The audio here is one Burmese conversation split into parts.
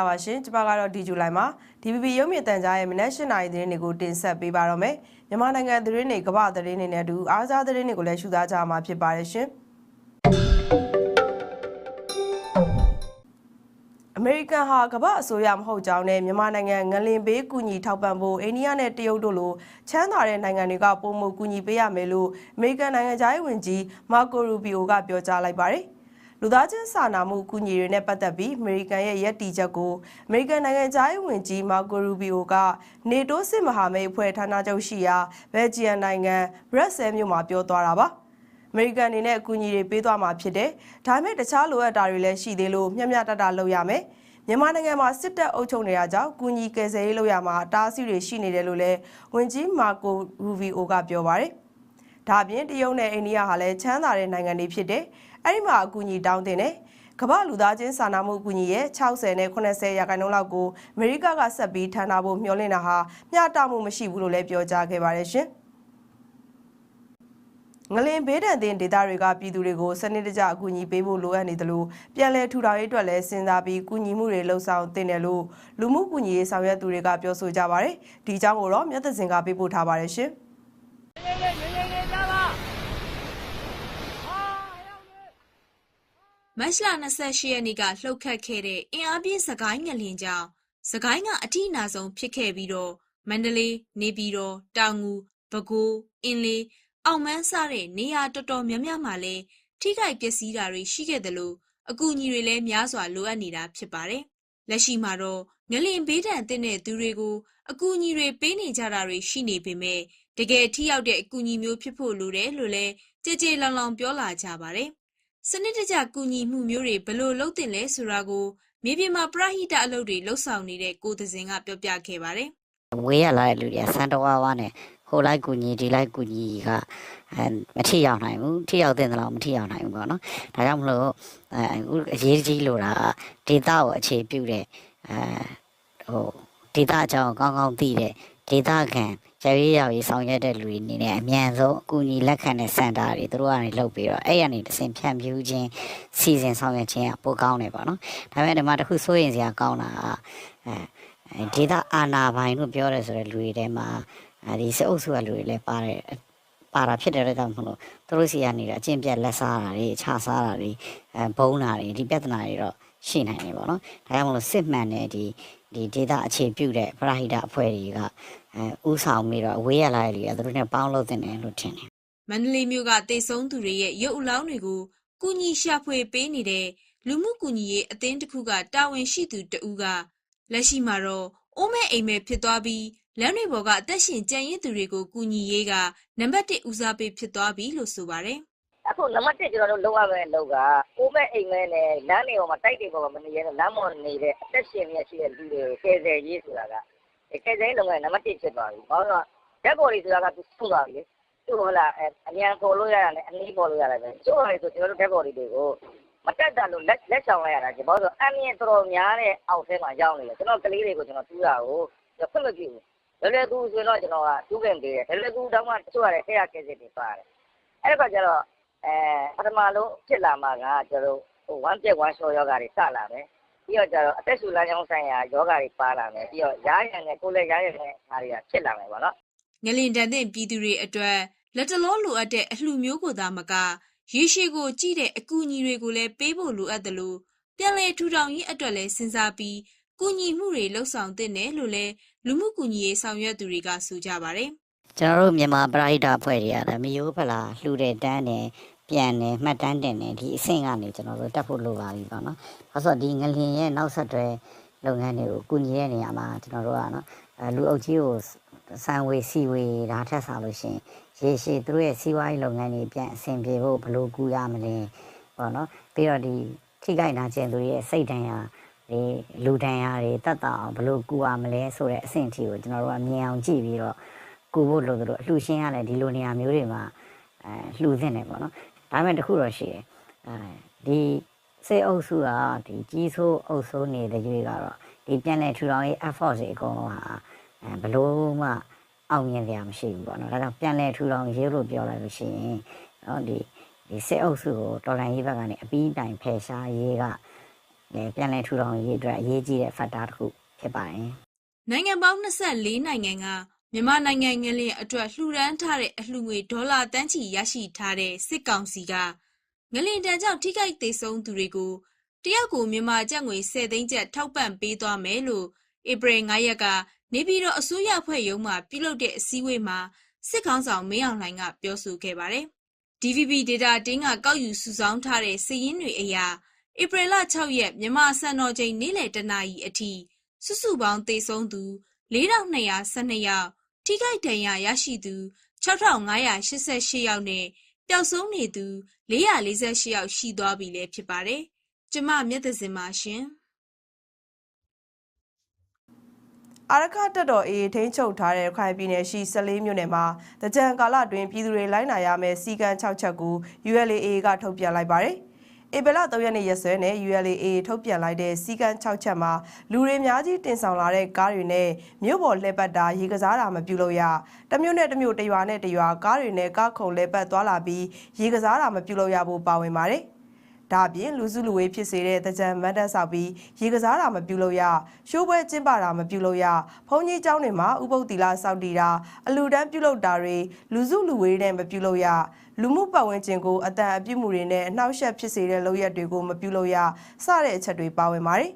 ္ဂလာပါရှင်ကျွန်မကတော့ဒီဇူလိုင်မှာ DPP ရုပ်မြင့်တန်ကြားရဲ့မနက်၈နာရီသတင်းတွေကိုတင်ဆက်ပေးပါတော့မယ်မြန်မာနိုင်ငံသတင်းတွေကမ္ဘာသတင်းတွေနဲ့အတူအားစားသတင်းတွေကိုလည်းရှုသားကြမှာဖြစ်ပါတယ်ရှင်အမေရိကန်ဟာကမ္ဘာအစိုးရမဟုတ်ကြောင်းနဲ့မြန်မာနိုင်ငံငလင်ဘေးကူညီထောက်ပံ့ဖို့အိန္ဒိယနဲ့တရုတ်တို့လိုချမ်းသာတဲ့နိုင်ငံတွေကပုံမှုကူညီပေးရမယ်လို့အမေရိကန်နိုင်ငံသားရေးဝန်ကြီးမာကိုရူဘီယိုကပြောကြားလိုက်ပါတယ်။ လူသားချင်းစာနာမှုကူညီတွေနဲ့ပတ်သက်ပြီးအမေရိကန်ရဲ့ရည်တည်ချက်ကိုအမေရိကန်နိုင်ငံသားရေးဝန်ကြီးမာကိုရူဘီယိုကနေတိုးစစ်မဟာမိတ်အဖွဲ့ဌာနချုပ်ရှိရာဘယ်ဂျီယံနိုင်ငံဘရက်ဆဲမြို့မှာပြောသွားတာပါအမေရိကန်အနေနဲ့အကူအညီတွေပေးသွားမှာဖြစ်တယ်။ဒါပေမဲ့တခြားလိုအပ်တာတွေလည်းရှိသေးလို့မျှမျှတတလုပ်ရမယ်။မြန်မာနိုင်ငံမှာစစ်တပ်အုပ်ချုပ်နေတာကြောင့်ကူညီကယ်ဆယ်ရေးလုပ်ရမှာအတားအဆီးတွေရှိနေတယ်လို့လည်းဝန်ကြီးမာကိုရူဘီယိုကပြောပါတယ်။ ဒါအပြင်တရုတ်နဲ့အိန္ဒိယဟာလည်းချမ်းသာတဲ့နိုင်ငံတွေဖြစ်တယ်။အဲ့ဒီမှာအကူအညီတောင်းတင်တယ်။ကမ္ဘာလူသားချင်းစာနာမှုအကူအညီရဲ့60နဲ့80ရာခိုင်နှုန်းလောက်ကိုအမေရိကကဆက်ပြီးထမ်းထားဖို့မျှော်လင့်တာဟာမျှတမှုမရှိဘူးလို့လည်းပြောကြားခဲ့ပါတယ်ရှင်။ငလင်ဘေးဒဏ်သင့်ဒေသတွေကပြည်သူတွေကိုစနစ်တကျအကူအညီပေးဖို့လိုအပ်နေတယ်လို့ပြည်လဲထူထောင်ရေးအတွက်လည်းစဉ်းစားပြီးကူညီမှုတွေလှုံ့ဆော်တင်တယ်လို့လူမှုကူညီရေးဆောင်ရွက်သူတွေကပြောဆိုကြပါတယ်။ဒီအကြောင်းကိုတော့မြတ်သစင်ကပေးပို့ထားပါတယ်ရှင်။ မတ်လ28ရက်နေ့ကလှုပ်ခတ်ခဲ့တဲ့အင်အားပြင်းစကိုင်းငလျင်ကြောင့်စကိုင်းကအထိအနာဆုံးဖြစ်ခဲ့ပြီးတော့မန္တလေးနေပြည်တော်တောင်ငူပဲခူးအင်းလေးအောင်မန်းစတဲ့နေရာတော်တော်များများမှာလည်းထိခိုက်ပျက်စီးတာတွေရှိခဲ့တယ်လို့အကူအညီတွေလည်းများစွာလိုအပ်နေတာဖြစ်ပါတယ်။လက်ရှိမှာတော့ငလင်ဘေးဒဏ်တင်တဲ့သူတွေကိုအကူအညီတွေပေးနေကြတာတွေရှိနေပေမဲ့တကယ်ထိရောက်တဲ့အကူအညီမျိုးဖြစ်ဖို့လိုတယ်လို့လည်းကြည်ကြည်လောင်လောင်ပြောလာကြပါတယ်။ စနစ်တကျကူညီမှုမျိုးတွေဘယ်လိုလုပ်တင်လဲဆိုတာကိုမြေပြင်မှာပရဟိတအလုပ်တွေလှုပ်ဆောင်နေတဲ့ကိုသစင်ကပြောပြခဲ့ပါတယ်ဝေးရလာတဲ့လူတွေကစံတော်ဝါးဝါးနဲ့ဟိုလိုက်ကူညီဒီလိုက်ကူညီကအဲမထိရောက်နိုင်ဘူးထိရောက်တဲ့တော့မထိရောက်နိုင်ဘူးပေါ့နော်ဒါကြောင့်မလို့အဲအခုအရေးကြီးလို့တာဒေတာကိုအခြေပြုတဲ့အဲဟိုဒေတာအကြောင်းကောင်းကောင်းသိတဲ့ဒေတာခံ ကျရေးရောက်ရေးဆောင်ရွက်တဲ့လူတွေအနေနဲ့အမြန်ဆုံးအကူအညီလက်ခံတဲ့စင်တာတွေသူတို့ကနေလုပ်ပြီးတော့အဲ့ရနေတစ်စင်ဖြန့်ဖြူးခြင်းစီစဉ်ဆောင်ရွက်ခြင်းကပိုကောင်းတယ်ပေါ့နော်ဒါပေမဲ့ဒီမှာတစ်ခုစိုးရင်စရာကောင်းတာကအဲဒေတာအာနာပိုင်လို့ပြောရဲဆိုတဲ့လူတွေထဲမှာအဲဒီစအုပ်စုကလူတွေလည်းပါတယ်ပါတာဖြစ်တဲ့အတွက်ကြောင့်မလို့သူတို့စီကနေတော့အကျင့်ပြတ်လက်စားတာတွေခြားစားတာတွေအဲဘုံတာတွေဒီပြဿနာတွေတော့ရှိနိုင်တယ်ပေါ့နော်ဒါကြောင့်မလို့စစ်မှန်တဲ့ဒီဒီဒေတာအခြေပြုတဲ့ပရဟိတအဖွဲ့တွေကအဲ ဥဆောင်ပြီးတော့အဝေးရလာတဲ့လူကသူတို့နဲ့ပေါင်းလို့တင်တယ်လို့ထင်တယ်။မန္တလေးမြို့ကတေဆုံးသူတွေရဲ့ရုပ်အလောင်းတွေကိုကူညီရှာဖွေပေးနေတဲ့လူမှုကူညီရေးအသင်းတစ်ခုကတာဝန်ရှိသူတဦးကလက်ရှိမှာတော့အိုးမဲအိမ်မဲဖြစ်သွားပြီးလမ်းတွေပေါ်ကအသက်ရှင်ကြံရစ်သူတွေကိုကူညီရေးကနံပါတ်1ဦးစားပေးဖြစ်သွားပြီလို့ဆိုပါတယ်။အခုနံပါတ်1ကျွန်တော်တို့လုပ်ရမယ့်အလုပ်ကကိုယ်မဲ့အိမ်မဲနဲ့လမ်းတွေပေါ်မှာတိုက်တွေပေါ်မှာမနေရတဲ့လမ်းပေါ်နေတဲ့အသက်ရှင်မြတ်ရှိတဲ့လူတွေကိုကယ်ဆယ်ရေးဆိုတာက ကယ်ဆယ်ရေးလုပ်ငန်းနံပါတ်1ဖြစ်သွားပြီ။ဘာလို့လဲဓာတ်ပေါ်တွေဆိုတာကသူစုသွားပြီလေ။သူ့ဟုတ်လားအမြန်ပေါ်လို့ရတာနဲ့အနည်းပေါ်လို့ရတယ်ပဲ။ကျိုးပါလေဆိုကျွန်တော်တို့ဓာတ်ပေါ်တွေကိုမတက်တာလို့လက်လက်ဆောင်လိုက်ရတာကြီး။ဘာလို့အမြင်တော်တော်များတဲ့အောက်ထဲမှာရောက်နေတယ်။ကျွန်တော်ကလေးတွေကိုကျွန်တော်တူးတာကိုဖွင့်မပြဘူး။လွယ်လွယ်ကူဆိုတော့ကျွန်တော်ကတူးခင်ပေးတယ်။လွယ်လွယ်ကူတော့မှတချို့ရတယ်ဆရာကယ်စစ်တွေပါတယ်။အဲ့ဒါကကျတော့အဲပထမဆုံးဖြစ်လာမှာကကျွန်တော်ဟိုဝမ်းပြက်ဝမ်းလျှောယောဂါတွေစလာမယ် ပြီးတော့ကျတော့အသက်ရှူလမ်းကြောင်းဆိုင်ရာယောဂါတွေပါလာမယ်ပြီးတော့ရားရံနဲ့ကိုယ်လက်ရားရံနဲ့ဟာတွေကဖြစ်လာမယ်ပေါ့နော်ငလင်တန်တဲ့ပြည်သူတွေအတွက်လက်တလောလိုအပ်တဲ့အလှမျိုးကိုသာမကရေရှည်ကိုကြည့်တဲ့အကူအညီတွေကိုလည်းပေးဖို့လိုအပ်တယ်လို့ပြန်လည်ထူထောင်ရေးအတွက်လည်းစဉ်းစားပြီးကူညီမှုတွေလှုပ်ဆောင်သင့်တယ်လို့လည်းလူမှုကူညီရေးဆောင်ရွက်သူတွေကဆိုကြပါတယ်ကျွန်တော်တို့မြန်မာပရိဟိတအဖွဲ့တွေကလည်းမယိုးဖလာလှူတဲ့တန်းနဲ့ ပြန်တယ်မှတ်တမ်းတင်တယ်ဒီအဆင့်ကနေကျွန်တော်တို့တက်ဖို့လိုပါပြီပေါ့နော်။ဒါဆိုဒီငလင်ရဲ့နောက်ဆက်တွဲလုပ်ငန်းတွေကိုကူညီတဲ့နေရာမှာကျွန်တော်တို့ကနော်အဲလူအုပ်ကြီးကိုစံဝေစီဝေဒါထက်စားလို့ရှိရင်ရေရှည်သူတို့ရဲ့စီးပွားရေးလုပ်ငန်းတွေပြန်အဆင်ပြေဖို့ဘယ်လိုကူရမလဲပေါ့နော်ပြီးတော့ဒီထိခိုက်နာကျင်သူတွေရဲ့စိတ်ဒဏ်ရာတွေလူဒဏ်ရာတွေတတ်တာအောင်ဘယ်လိုကူရမလဲဆိုတဲ့အဆင့်အထိကိုကျွန်တော်တို့ကမြင်အောင်ကြည့်ပြီးတော့ကိုဖို့လို့တို့အလှရှင်းရလဲဒီလိုနေရာမျိုးတွေမှာအဲလှူသင့်တယ်ပေါ့နော် ဒါပေမဲ့တခုတော့ရှိတယ်အဲဒီစေအုပ်စုကဒီကြီးဆိုးအုပ်ဆိုးနေတဲ့ရွေးကတော့ဒီပြန်လဲထူထောင်ရေး effort တွေအကုန်လုံးဟာအဲဘလို့မှအောင်မြင်ကြမရှိဘူးပေါ့နော်ဒါကြောင့်ပြန်လဲထူထောင်ရေးလို့ပြောလိုက်လို့ရှိရင်နော်ဒီဒီစေအုပ်စုကိုတော်လိုင်းရေးဘက်ကနေအပီးတိုင်ဖယ်ရှားရေးကအဲပြန်လည်ထူထောင်ရေးအတွက်အရေးကြီးတဲ့ factor တစ်ခုဖြစ်ပါတယ်နိုင်ငံပေါင်း24နိုင်ငံက မြန်မာနိုင်ငံငလျင်အတွက်လှူဒန်းထားတဲ့အလှူငွေဒေါ်လာတန်းချီရရှိထားတဲ့စစ်ကောင်စီကငလျင်တန်းကြောင့်ထိခိုက်ဒေဆုံးသူတွေကိုတယောက်ကိုမြန်မာကျပ်ငွေ10သိန်းကျပ်ထောက်ပံ့ပေးသွားမယ်လို့ဧပြီ9ရက်ကနေပြည်တော်အစိုးရအဖွဲ့ရုံးမှပြုလုပ်တဲ့အစည်းအဝေးမှာစစ်ကောင်ဆောင်မင်းအောင်လှိုင်ကပြောဆိုခဲ့ပါတယ်။ DVB data တင်းကကောက်ယူစုဆောင်းထားတဲ့စည်ရင်းတွေအရဧပြီလ6ရက်မြန်မာစံတော်ချိန်နေ့လယ်တနာရီအထိစုစုပေါင်းသေဆုံးသူ4212ယောက် ထိခိုက်ဒဏ်ရာရရှိသူ6588ယောက်နဲ့ပျောက်ဆုံးနေသူ448ယောက်ရှိသွားပြီလည်းဖြစ်ပါတယ်။ကျမမျက်သစင်ပါရှင်။အာရခတက်တော်အေးထိန်းချုပ်ထားတဲ့ရခိုင်ပြည်နယ်ရှိ14မြို့နယ်မှာတကြံကာလတွင်ပြည်သူတွေလိုက်နာရမယ့်စီကံ6ချက်ကို ULA ကထုတ်ပြန်လိုက်ပါတယ်။ ဧပြီလ3ရက်နေ့ရက်စွဲနဲ့ ULA ထုတ်ပြန်လိုက်တဲ့စီကံ6ချက်မှာလူတွေအများကြီးတင်ဆောင်လာတဲ့ကားတွေနဲ့မြို့ပေါ်လှည့်ပတ်တာရေကစားတာမပြုလုပ်ရတမြို့နဲ့တမြို့တရွာနဲ့တရွာကားတွေနဲ့ကားခုံလှည့်ပတ်သွားလာပြီးရေကစားတာမပြုလုပ်ရဖို့ပါဝင်ပါတယ်။ ဒါအပြင်လူစုလူဝေးဖြစ်စေတဲ့တကြံမန်တက်ဆောက်ပြီးရေကစားတာမပြုလို့ရရှိုးပွဲကျင်းပတာမပြုလို့ရဘုံကြီးကျောင်းတွေမှာဥပုပ်တီလာစောက်တီတာအလူတန်းပြုလုပ်တာတွေလူစုလူဝေးနဲ့မပြုလို့ရလူမှုပတ်ဝန်းကျင်ကိုအတန်အပြစ်မှုတွေနဲ့အနှောက်အယှက်ဖြစ်စေတဲ့လုပ်ရက်တွေကိုမပြုလို့ရစတဲ့အချက်တွေပါဝင်ပါတယ်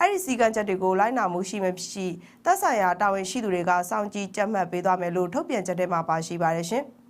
အဲ့ဒီစည်းကမ်းချက်တွေကိုလိုက်နာမှုရှိမရှိသက်ဆိုင်ရာတာဝန်ရှိသူတွေကစောင့်ကြည့်ကြပ်မတ်ပေးသွားမယ်လို့ထုတ်ပြန်ချက်ထဲမှာပါရှိပါတယ်ရှင်။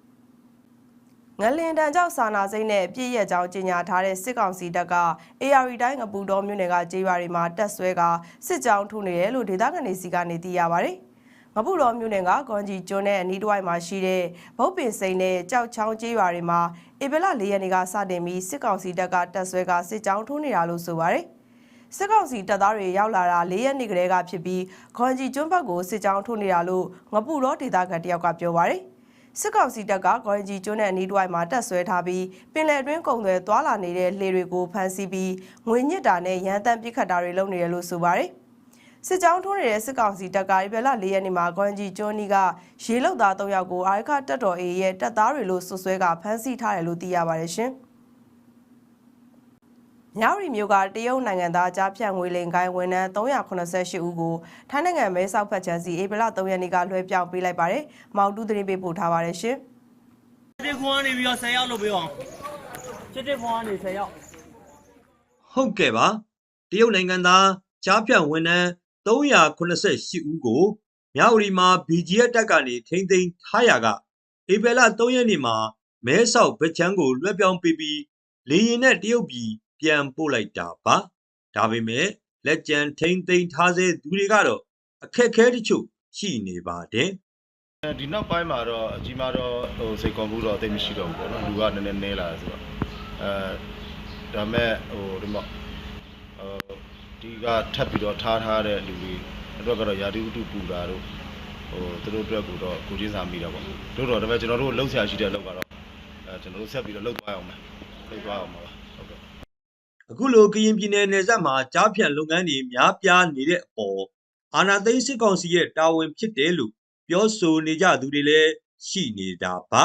ငလင်တန်ကြောက်စာနာစိမ့်နဲ့ပြည့်ရက်ကြောင်ကြီးညာထားတဲ့စစ်ကောင်စီတပ်က AR တိုင်းငပူတော်မြို့နယ်ကကြေးရွာတွေမှာတက်ဆွဲကစစ်ကြောင်းထုနေတယ်လို့ဒေသခံတွေစီကနေသိရပါတယ်။ငပူတော်မြို့နယ်ကကွန်ကြီးကျွန်းနဲ့အနီးတစ်ဝိုက်မှာရှိတဲ့ဗုတ်ပင်စိန်နဲ့ကြောက်ချောင်းကြေးရွာတွေမှာဧပြီလ၄ရက်နေ့ကစတင်ပြီးစစ်ကောင်စီတပ်ကတက်ဆွဲကစစ်ကြောင်းထုနေတာလို့ဆိုပါတယ်။စစ်ကောင်စီတပ်သားတွေရောက်လာတာ၄ရက်နေ့ကလေးကဖြစ်ပြီးခွန်ကြီးကျွန်းဘက်ကိုစစ်ကြောင်းထိုးနေတာလို့ငပူတော်ဒေသခံတယောက်ကပြောပါရယ် စစ်ကောင်စီတပ်ကဂွန်ဂျီကျွန်းနဲ့အနီးတစ်ဝိုက်မှာတက်ဆွဲထားပြီးပင်လယ်အတွင်းကုံတွေသွာလာနေတဲ့လှေတွေကိုဖမ်းဆီးပြီးငွေညစ်တာနဲ့ရန်တမ်းပစ်ခတ်တာတွေလုပ်နေတယ်လို့ဆိုပါရယ်စစ်ကြောင်းထိုးနေတဲ့စစ်ကောင်စီတပ်ကဧပြီလ၄ရက်နေ့မှာဂွန်ဂျီကျွန်းနီကရေလုတ်သား၃ယောက်ကိုအာရခတက်တော်အေရဲ့တပ်သားတွေလို့ဆွဆွဲကဖမ်းဆီးထားတယ်လို့သိရပါတယ်ရှင်။ မြဝတီမြို့ကတရုတ်နိုင်ငံသားကြားဖြတ်ငွေလိမ်ကိုင်းဝန်ထမ်း388ဦးကိုထိုင်းနိုင်ငံမဲဆောက်ဖက်ချန်စီဧပြီလ3ရက်နေ့ကလွှဲပြောင်းပေးလိုက်ပါတယ်။မောင်တူးသတင်းပေးပို့ထားပါတယ်ရှင်။တစ်ခွန်းကနေပြီးတော့10ရောက်လုပ်ပေးအောင်ချစ်တစ်ခွန်းကနေ10ရောက်ဟုတ်ကဲ့ပါတရုတ်နိုင်ငံသားကြားဖြတ်ဝန်ထမ်း388ဦးကိုမြဝတီမှာ BGF တပ်ကနေထိမ့်သိမ်းထားရာကဧပြီလ3ရက်နေ့မှာမဲဆောက်ဗချန်းကိုလွှဲပြောင်းပေးပြီးလေရင်နဲ့တရုတ်ပြည် ပြန်ပို့လိုက်တာပါဒါပေမဲ့လက်ကျန်ထိမ့်သိမ်းထားစေသူတွေကတော့အခက်အခဲတချို့ရှိနေပါတယ်ဒီနောက်ပိုင်းမှာတော့အကြီးမားတော့ဟိုစိတ်ကောင်းမှုတော့အသိမရှိတော့ဘူးပေါ့နော်လူကနည်းနည်းနည်းလာတယ်ဆိုတော့အဲဒါမဲ့ဟိုဒီမှာဟိုဒီကထပ်ပြီးတော့ထားထားတဲ့လူတွေအတွက်ကတော့ယာတိဥတုပူတာတို့ဟိုသူတို့အတွက်ကတော့ကိုချင်းစာမိတာပေါ့တို့တော့ဒါပေမဲ့ကျွန်တော်တို့လှုပ်ရှားရှိတဲ့လှုပ်ကတော့အဲကျွန်တော်တို့ဆက်ပြီးတော့လှုပ်သွားအောင်မယ်လှုပ်သွားအောင်ပါဟုတ်ကဲ့ အခုလိုကရင်ပြည်နယ်နယ်စပ်မှာကြားဖြတ်လုပ်ငန်းတွေများပြားနေတဲ့အပေါ်အာဏာသိမ်းစစ်ကောင်စီရဲ့တာဝန်ဖြစ်တယ်လို့ပြောဆိုနေကြသူတွေလည်းရှိနေတာပါ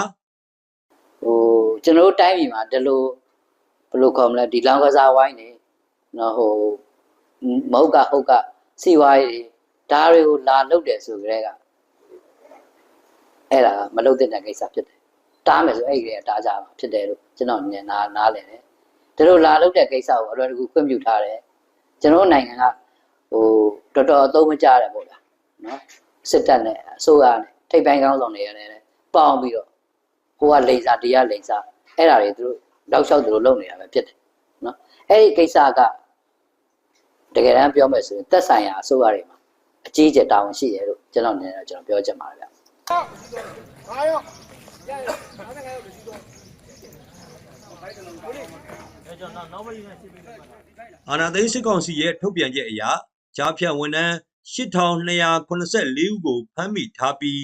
ဟိုကျွန်တော်တို့တိုင်းပြည်မှာဒီလိုဘယ်လိုခေါ်မလဲဒီလောင်ကစားဝိုင်းနေနော်ဟိုမဟုတ်ကဟုတ်ကစီဝိုင်းတွေဒါတွေကိုလာလုပ်တယ်ဆိုကြတဲ့ကအဲ့ဒါကမလုပ်တဲ့ကိစ္စဖြစ်တယ်တားမယ်ဆိုအဲ့ဒီကတားကြမှာဖြစ်တယ်လို့ကျွန်တော်ညနာနားလည်တယ် ဒီလိုလာလုပ်တဲ့ကိစ္စကိုအလွယ်တကူခွင့်ပြုထားတယ်ကျွန်တော်တို့နိုင်ငံကဟိုတော်တော်အသုံးမကျတယ်ပေါ့ဗျာနော်စစ်တပ်နဲ့အစိုးရနဲ့ထိပ်ပိုင်းကောင်းဆောင်တွေရတယ်ပေါင်းပြီးတော့ဟိုကလိန်စာတရားလိန်စာအဲ့ဒါတွေသူတို့တောက်လျှောက်သူတို့လုပ်နေတာပဲဖြစ်တယ်နော်အဲ့ဒီကိစ္စကတကယ်တမ်းပြောမယ်ဆိုရင်သက်ဆိုင်ရာအစိုးရတွေမှာအကြီးအကျယ်တာဝန်ရှိတယ်လို့ကျွန်တော်အနေနဲ့ကျွန်တော်ပြောချင်ပါတယ်ဗျအဲကျွ န်တော်နောက်ဘက်ယူနေစစ်ပေးလိုက်ပါအာဏာသိမ်းစစ်ကောင်စီရဲ့ထုတ်ပြန်ချက်အရကြားဖြတ်ဝန်ထမ်း8284ဦးကိုဖမ်းမိထားပြီး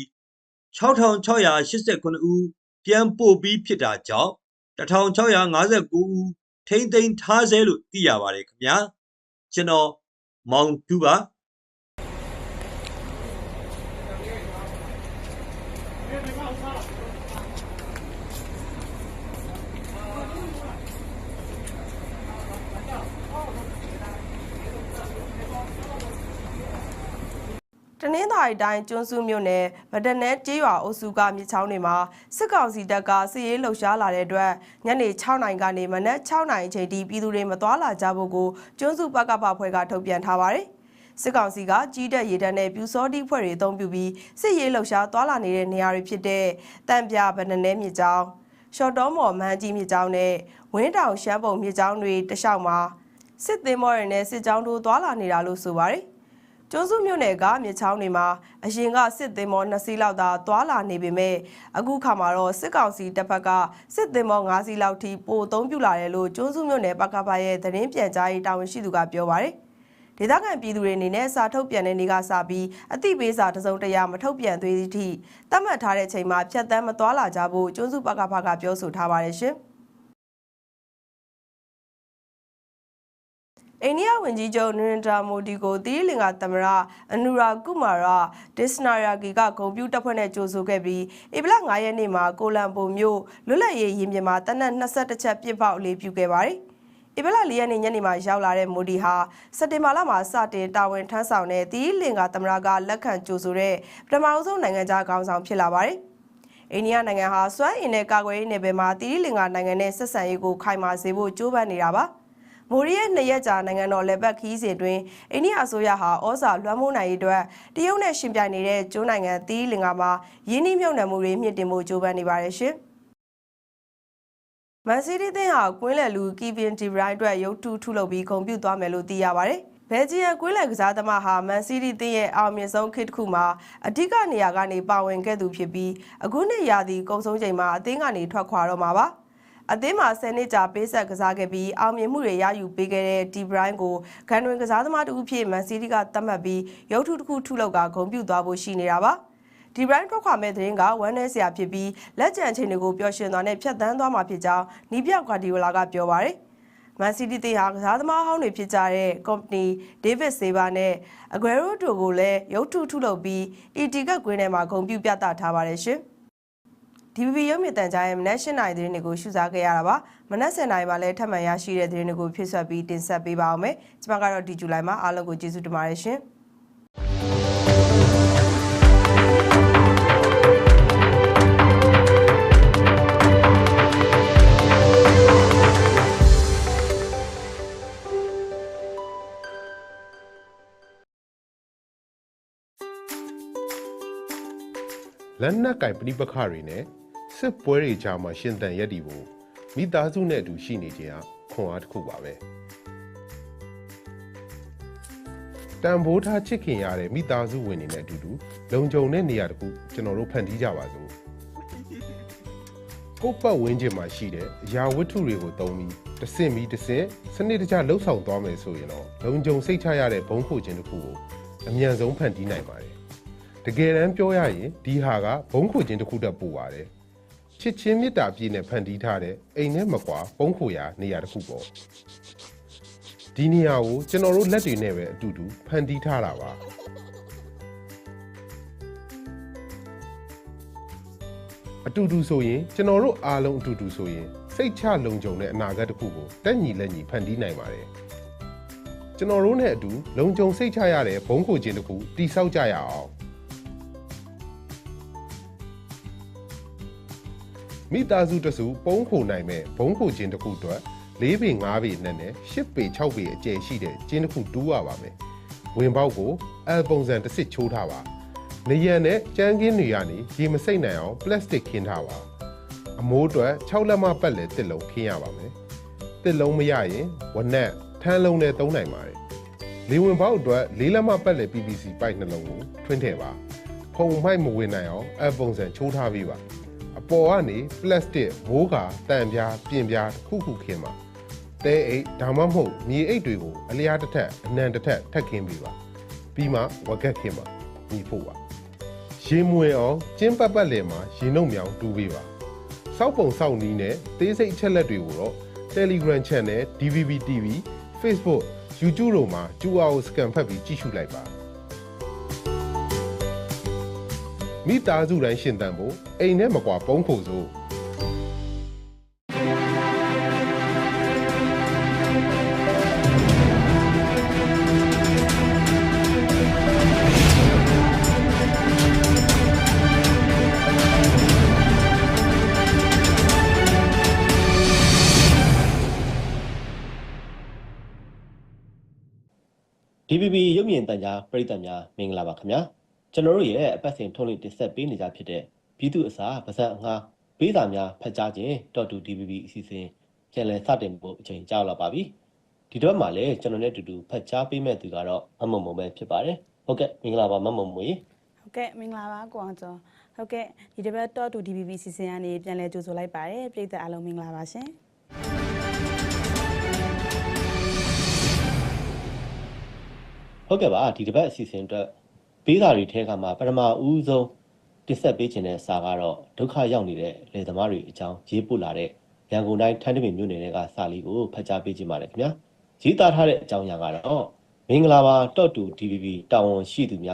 6689ဦးပြန်ပို့ပြီးဖြစ်တာကြောင့်1659ဦးထိမ့်သိမ်းထားဆဲလို့သိရပါတယ်ခင်ဗျာကျွန်တော်မောင်တူပါ သာရီတိုင်းကျွန်းစုမြို့နယ်ဗဒနဲကျေးရွာအုပ်စုကမြစ်ချောင်းတွေမှာစစ်ကောင်စီတပ်ကစစ်ရေးလှုပ်ရှားလာတဲ့အတွက်ညနေ6နာရီကနေမနက်6နာရီအချိန်ထိပြည်သူတွေမသွားလာကြဖို့ကိုကျွန်းစုပကပဖွဲ့ကထုတ်ပြန်ထားပါတယ်။စစ်ကောင်စီကကြီးတက်ရေတန်းနဲ့ပြူစောတိဖွဲ့တွေအုံပြုပြီးစစ်ရေးလှုပ်ရှားသွားလာနေတဲ့နေရာတွေဖြစ်တဲ့တံပြဗဒနဲမြစ်ချောင်းရှော့တော်မော်မန်းကြီးမြစ်ချောင်းနဲ့ဝင်းတောင်ရှမ်းပုံမြစ်ချောင်းတွေတလျှောက်မှာစစ်သင်းမော်တွေနဲ့စစ်ကြောင်းတို့သွားလာနေတာလို့ဆိုပါတယ်။ ကျွန်းစုမြို့နယ်ကမြစ်ချောင်းတွေမှာအရင်ကစစ်သင်္ဘော2စီးလောက်သာသွာလာနေပေမဲ့အခုခါမှာတော့စစ်ကောင်စီတပ်ဖက်ကစစ်သင်္ဘော5စီးလောက်ထိပိုအသုံးပြုလာတယ်လို့ကျွန်းစုမြို့နယ်ပကပရဲ့သတင်းပြန်ကြားရေးတာဝန်ရှိသူကပြောပါတယ်။ဒေသခံပြည်သူတွေအနေနဲ့စာထုတ်ပြန်တဲ့နေ့ကစပြီးအသိပေးစာတစ်စုံတစ်ရာမထုတ်ပြန်သေးသည့်အထိသတ်မှတ်ထားတဲ့ချိန်မှာဖြတ်တန်းမသွာလာကြဖို့ကျွန်းစုပကပကပြောဆိုထားပါတယ်ရှင်။ အိန္ဒိယဝန်ကြီးချုပ်နရင်ဒရာမိုဒီကိုသီရိလင်္ကာသမ္မတအနူရာကုမာရဒစ္စနာယာဂီကဂုံပြူတပ်ဖွဲ့နဲ့ကြိုဆိုခဲ့ပြီးဧပြီလ9ရက်နေ့မှာကိုလံဘိုမြို့လွတ်လပ်ရေးရင်ပြင်မှာတနက်22ချက်ပြစ်ပေါက်အလေးပြုခဲ့ပါတယ်။ဧပြီလ4ရက်နေ့ညနေမှာရောက်လာတဲ့မိုဒီဟာစက်တင်ဘာလမှာစတင်တာဝန်ထမ်းဆောင်တဲ့သီရိလင်္ကာသမ္မတကလက်ခံကြိုဆိုတဲ့ပထမအဆုံးနိုင်ငံခြားခေါင်းဆောင်ဖြစ်လာပါတယ်။အိန္ဒိယနိုင်ငံဟာစွမ်းအင်နဲ့ကာကွယ်ရေးနယ်ပယ်မှာတီရီလင်္ကာနိုင်ငံနဲ့ဆက်ဆံရေးကိုခိုင်မာစေဖို့ကြိုးပမ်းနေတာပါ။ မိုရီရဲ့နှစ်ရက်ကြာနိုင်ငံတော်လက်ပတ်ခီးစဉ်တွင်အိန္ဒိယအစိုးရဟာဩဇာလွှမ်းမိုးနိုင်ရေးအတွက်တရုတ်နဲ့ရှင်ပြိုင်နေတဲ့ကျွန်းနိုင်ငံတီရီလင်္ကာမှာယင်းနှိမ့်မြုပ်နှံမှုတွေမြင့်တင်ဖို့ကြိုးပမ်းနေပါတယ်ရှင်။မန်စီးတီးသင်းဟာကွင်းလယ်လူကီဗင်ဒီဘရိုင်းအတွက်ရုပ်တုထုလုပ်ပြီးဂုဏ်ပြုသွားမယ်လို့သိရပါတယ်။ဘယ်ဂျီယံကွင်းလယ်ကစားသမားဟာမန်စီးတီးသင်းရဲ့အောင်မြင်ဆုံးခေတ်တစ်ခုမှာအဓိကနေရာကနေပါဝင်ခဲ့သူဖြစ်ပြီးအခုနှစ်ရာသီကုန်ဆုံးချိန်မှာအသင်းကနေထွက်ခွာတော့မှာပါ။ အသင်းမှာ10နှစ်ကြာပေးဆက်ကစားခဲ့ပြီးအောင်မြင်မှုတွေရယူပေးခဲ့တဲ့ဒီဘရိုင်းကိုဂန်တွင်ကစားသမားတူဖြစ်မန်စီးတီးကသတ်မှတ်ပြီးရုပ်ထုတစ်ခုထုလောက်ကဂုဏ်ပြုသွားဖို့ရှိနေတာပါဒီဘရိုင်းထွက်ခွာမဲ့တဲ့ရင်ကဝမ်းနဲစရာဖြစ်ပြီးလက်ကျန်ချိန်တွေကိုပျော်ရွှင်သွားနဲ့ဖြတ်သန်းသွားမှာဖြစ်ကြောင်းနီးပြောက်ဂါဒီယိုလာကပြောပါရယ်မန်စီးတီးတေဟာကစားသမားဟောင်းတွေဖြစ်ကြတဲ့ကော်ပနီဒေးဗစ်ဆေးဘာနဲ့အဂွဲရိုတိုကိုလည်းရုပ်ထုထုလုပ်ပြီးအီတီကကွင်းထဲမှာဂုံပြူပြသထားပါတယ်ရှင်။ DVB ရုပ်မြင်သံကြားရဲ့မနက်၈နာရီသတင်းတွေကိုရှုစားခဲ့ရတာပါမနက်10နာရီမှာလည်းထပ်မံရရှိတဲ့သတင်းတွေကိုဖြည့်ဆွတ်ပြီးတင်ဆက်ပေးပါအောင်မယ်ကျွန်မကတော့ဒီဇူလိုင်မှာအားလုံးကိုကျေးဇူးတင်ပါတယ်ရှင်လက်နက်ကင်ပဋိပက္ခတွေနဲ့ စစ်ပွဲတွေကြားမှာရှင်သန်ရက်တည်ဖို့မိသားစုနဲ့အတူရှိနေခြင်းဟာခွန်အားတစ်ခုပါပဲတန်ဖိုးထားချစ်ခင်ရတဲ့မိသားစုဝင်တွေနဲ့အတူတူလုံခြုံတဲ့နေရာတစ်ခုကျွန်တော်တို့ဖန်တီးကြပါစို့ကိုယ့်ပတ်ဝန်းကျင်မှာရှိတဲ့အရာဝတ္ထုတွေကိုသုံးပြီးတစ်စင်ပြီးတစ်စင်စနစ်တကျလှုပ်ဆောင်သွားမယ်ဆိုရင်တော့လုံခြုံစိတ်ချရတဲ့ဘုံခိုခြင်းတစ်ခုကိုအမြန်ဆုံးဖန်တီးနိုင်ပါတယ်တကယ်တမ်းပြောရရင်ဒီဟာကဘုံခိုခြင်းတစ်ခုတည်းပို့ပါတယ် ချစ်ချင်းမေတ္တာပြည့်နဲ့ဖန်တီးထားတဲ့အိမ်နဲ့မကွာဘုံခိုရာနေရာတစ်ခုပေါ့ဒီနေရာကိုကျွန်တော်တို့လက်တွေနဲ့ပဲအတူတူဖန်တီးထားတာပါအတူတူဆိုရင်ကျွန်တော်တို့အားလုံးအတူတူဆိုရင်စိတ်ချလုံခြုံတဲ့အနာဂတ်တစ်ခုကိုတက်ညီလက်ညီဖန်တီးနိုင်ပါတယ်ကျွန်တော်တို့နဲ့အတူလုံခြုံစိတ်ချရတဲ့ဘုံခိုခြင်းတစ်ခုတိဆောက်ကြရအောင် မိသားစုတစုပုံးခိုနိုင်မဲ့ဘုံခိုခြင်းတစ်ခုအတွက်၄ပေ၅ပေနဲ့နဲ့၈ပေ၆ပေအကျယ်ရှိတဲ့ကျင်းတစ်ခုတူးရပါမယ်ဝင်ပေါက်ကိုအယ်ပုံစံတစ်စစ်ချိုးထားပါနေရံနဲ့ကြမ်းကင်းတွေကနေရေမစိမ့်နိုင်အောင်ပလတ်စတစ်ခင်းထားပါအမိုးအတွက်6လက်မပတ်လည်တစ်လုံးခင်းရပါမယ်တစ်လုံးမရရင်ဝနက်ထန်းလုံးနဲ့သုံးနိုင်ပါတယ်လေဝင်ပေါက်အတွက်၄လက်မပတ်လည် PVC ပိုက်နှလုံးကိုထွင်းထည့်ပါဖုံမိုက်မဝင်နိုင်အောင်အယ်ပုံစံချိုးထားပေးပါအ ပေါ်ကနေပလတ်စတစ်မိုးကာတံပြားပြင်ပြားတစ်ခုခုခင်းပါတဲအိတ်ဒါမှမဟုတ်မြေအိတ်တွေကိုအလျားတစ်ထက်အနံတစ်ထက်ထပ်ခင်းပေးပါပြီးမှဝက်ကက်ခင်းပါညီဖို့ပါရေမွေအောင်ကျင်းပတ်ပတ်လည်မှာရေနှုတ်မြောင်တူးပေးပါစောက်ပုံစောက်နီးနဲ့သေးစိတ်အချက်လက်တွေကိုတော့ Telegram Channel DVB TV Facebook YouTube တို့မှာကျူအောင် scan ဖတ်ပြီးကြည့်ရှုလိုက်ပါ မိသားစုတိုင်းရှင်သန်ဖို့အိမ်ထဲမကွာပုံးဖို့ဆို DVB ရုပ်မြင်သံကြားပရိသတ်များမင်္ဂလာပါခင်ဗျာ။ ကျွန်တော်တို့ရဲ့အပတ်စဉ်ထုတ်လွှင့်တင်ဆက်ပေးနေကြဖြစ်တဲ့ပြည်သူ့အစာဗဇက်အငှားပေးစာများဖတ်ကြားခြင်းတော်တူ DBB အစီအစဉ်ပြန်လည်စတင်ဖို့အချိန်ကြာလာပါပြီဒီတော့မှလည်းကျွန်တော်နဲ့အတူတူဖတ်ကြားပေးမဲ့သူကတော့မမုံမုံပဲဖြစ်ပါတယ်ဟုတ်ကဲ့မင်္ဂလာပါမမုံမွေဟုတ်ကဲ့မင်္ဂလာပါကိုအောင်ကျော်ဟုတ်ကဲ့ဒီတစ်ပတ်တော့တူ DBB စီစဉ်ကနေပြန်လဲကြိုဆိုလိုက်ပါတယ်ပြည်သက်အားလုံးမင်္ဂလာပါရှင်ဟုတ်ကဲ့ပါဒီတစ်ပတ်အစီအစဉ်အတွက် ပေးစာတွေထဲကမှပထမဦးဆုံးတင်ဆက်ပေးခြင်းတဲ့စာကတော့ဒုက္ခရောက်နေတဲ့လယ်သမားတွေအကြောင်းရေးပို့လာတဲ့ရန်ကုန်တိုင်းထန်းတပင်မြို့နယ်ကစာလေးကိုဖတ်ကြားပေးခြင်းပါတယ်ခင်ဗျာရေးသားထားတဲ့အကြောင်းအရာကတော့မင်္ဂလာပါတော့တူ DVB တာဝန်ရှိသူများ